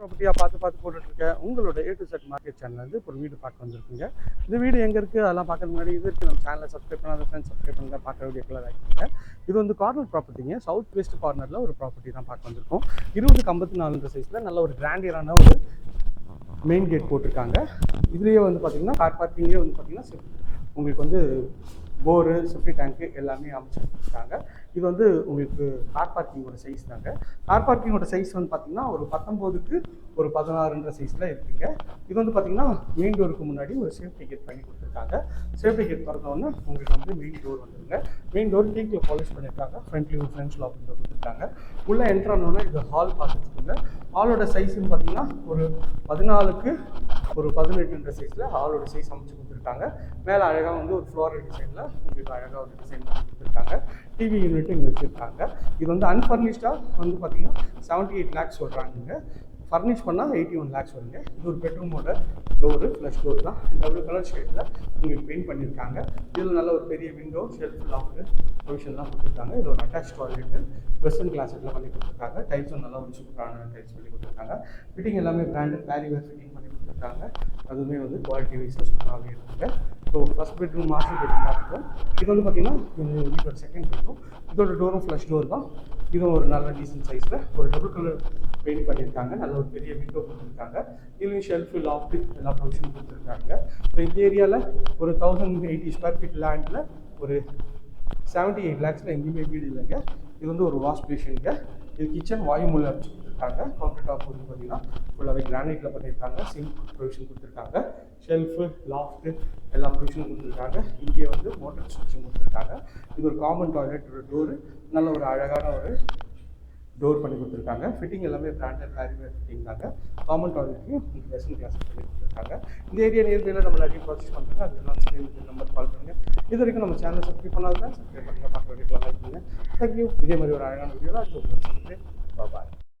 ப்ராப்பர்ட்டியாக பார்த்து பார்த்து போட்டுட்ருக்கேன். உங்களோட ஏ டு செட் மார்க்கெட் சேனல்லேருந்து இப்போ ஒரு வீடு பார்க்க வந்திருக்குங்க. இந்த வீடு எங்கே இருக்குது அதெல்லாம் பார்க்கறது முன்னாடி இது இருக்குது நம்ம சேனலை சப்ஸ்கிரைப் பண்ணாத ஃப்ரெண்ட்ஸ் சப்ஸ்கிரைப் பண்ணுங்க. பார்க்க வீடியோக்குள்ள லைக் இது வந்து கார்னர் ப்ராப்பர்ட்டிங்க சவுத் வெஸ்ட் கார்னரில் ஒரு ப்ராப்பர்ட்டி தான் பார்க்க வந்திருக்கோம். இருபதுக்கு ஐம்பத்தி நாலுன்ற சைஸில் நல்ல ஒரு கிராண்டியரான ஒரு மெயின் கேட் போட்டிருக்காங்க. இதுலேயே வந்து பார்த்தீங்கன்னா கார் பார்க்கிங்கே வந்து பார்த்திங்கன்னா உங்களுக்கு வந்து போரு செப்டி டேங்க்கு எல்லாமே அமைச்சு கொடுத்துருக்காங்க இது வந்து உங்களுக்கு கார் பார்க்கிங்கோட சைஸ் தாங்க. கார் பார்க்கிங்கோட சைஸ் வந்து பார்த்தீங்கன்னா ஒரு பத்தொம்போதுக்கு ஒரு பதினாறுன்ற சைஸில் இருக்குங்க. இது வந்து பார்த்தீங்கன்னா மெயின் டோருக்கு முன்னாடி ஒரு சேஃப்டி கேட் பண்ணி கொடுத்துருக்காங்க. சேஃப்டி கேட் திறந்தோடனே உங்களுக்கு வந்து மெயின் டோர் வந்துருங்க. மெயின் டோர் டீக்கில் பாலிஷ் பண்ணியிருக்காங்க ஃப்ரண்ட்லேயும் ஃப்ரெண்ட்ஸ் லாக் கொடுத்துருக்காங்க. உள்ளே என்ட்ரானோடனே இது ஹால் பார்த்துருக்குங்க ஹாலோட சைஸ்ன்னு பார்த்தீங்கன்னா ஒரு பதினாலுக்கு ஒரு பதினெட்டுன்ற சைஸில் ஹாலோட சைஸ் அமைச்சு கொடுத்துருக்காங்க. மேலே அழகாக வந்து ஒரு ஃப்ளோரல் டிசைனில் உங்களுக்கு அழகாக ஒரு டிசைன் பண்ணி கொடுத்துருக்காங்க. டிவி யூனிட் இங்கே வச்சுருக்காங்க. இது வந்து அன்ஃபர்னிஷ்டாக வந்து பார்த்தீங்கன்னா செவன்ட்டி எயிட் லேக்ஸ் சொல்கிறாங்க ஃபர்னிஷ் பண்ணால் எயிட்டி ஒன் லேக்ஸ் வருங்க. இது ஒரு பெட்ரூமோட டோரு ஃப்ளஷ் டோர் தான். டபுள் கலர் ஷேடில் உங்களுக்கு பெயிண்ட் பண்ணியிருக்காங்க இதில் நல்ல ஒரு பெரிய விண்டோ ஷெல்ஃப் லாக்கு ப்ரொவிஷன்லாம் கொடுத்துருக்காங்க. இது ஒரு அட்டாச் டாய்லெட்டு வெஸ்டர்ன் கிளாஸில் பண்ணி கொடுத்துருக்காங்க. டைல்ஸும் நல்லா ஒரு சூப்பரான டைல்ஸ் பண்ணி கொடுத்துருக்காங்க. ஃபிட்டிங் எல்லாமே பிராண்டட் பேரிவேர் ஃபிட்டிங் பண்ணி கொடுத்துருக்காங்க. அதுவுமே வந்து குவாலிட்டி வைஸில் சூப்பராகவே இருக்குங்க. So first bedroom master bedroom பார்த்துக்கோம் இது வந்து பார்த்தீங்கன்னா இது வீட்டோட செகண்ட் பெட்ரூம் இதோட டோரும் ஃப்ளஷ் டோர் தான். இதுவும் ஒரு நல்ல டீசென்ட் சைஸில் ஒரு டபுள் கலர் பெயிண்ட் பண்ணியிருக்காங்க. நல்ல ஒரு பெரிய விண்டோ கொடுத்துருக்காங்க. இதுலேயும் ஷெல்ஃபு லாஃப்ட் எல்லா ப்ரொவிஷனும் கொடுத்துருக்காங்க. ஸோ இந்த ஏரியாவில் ஒரு தௌசண்ட் எயிட்டி ஸ்கொயர் ஃபீட் லேண்டில் ஒரு செவன்ட்டி எயிட் லேக்ஸில் எங்கேயுமே வீடு இல்லைங்க. இது வந்து ஒரு வாஷ் பேஷனுங்க இது கிச்சன் வாயுமூலை கொடுத்துருக்காங்க. கான்கிரீட் ஆஃப் வந்து பார்த்தீங்கன்னா ஃபுல்லாகவே கிரானைட்டில் பண்ணியிருக்காங்க. சிங்க் ப்ரொவிஷன் கொடுத்துருக்காங்க. ஷெல்ஃபு லாஃப்ட்டு எல்லா ப்ரொவிஷனும் கொடுத்துருக்காங்க. இங்கே வந்து மோட்டர் சுவிட்சும் கொடுத்துருக்காங்க. இது ஒரு காமன் டாய்லெட் ஒரு டோரு நல்ல ஒரு அழகான ஒரு டோர் பண்ணி கொடுத்துருக்காங்க. ஃபிட்டிங் எல்லாமே பிராண்டட் பேரிவேர் ஃபிட்டிங் தாங்க காமன் டாய்லெட்லையும் உங்களுக்கு வெஸ்டர்ன் கிளாஸ் பண்ணி கொடுத்துருக்காங்க. இந்த ஏரியா நியர்பையில் நம்ம நிறைய ப்ராசஸ் பண்ணுறாங்க அதெல்லாம் ஸ்க்ரீன் நம்பர் கால் பண்ணுங்கள் இது வரைக்கும் நம்ம சேனல் சப்ஸ்கிரைப் பண்ணாதான் சப்ஸ்கிரைப் பண்ணுங்கள் பார்க்க வீடியோக்கெலாம் லைக் பண்ணுங்கள் தேங்க்யூ இதே மாதிரி ஒரு அழகான இது ஒரு பாய்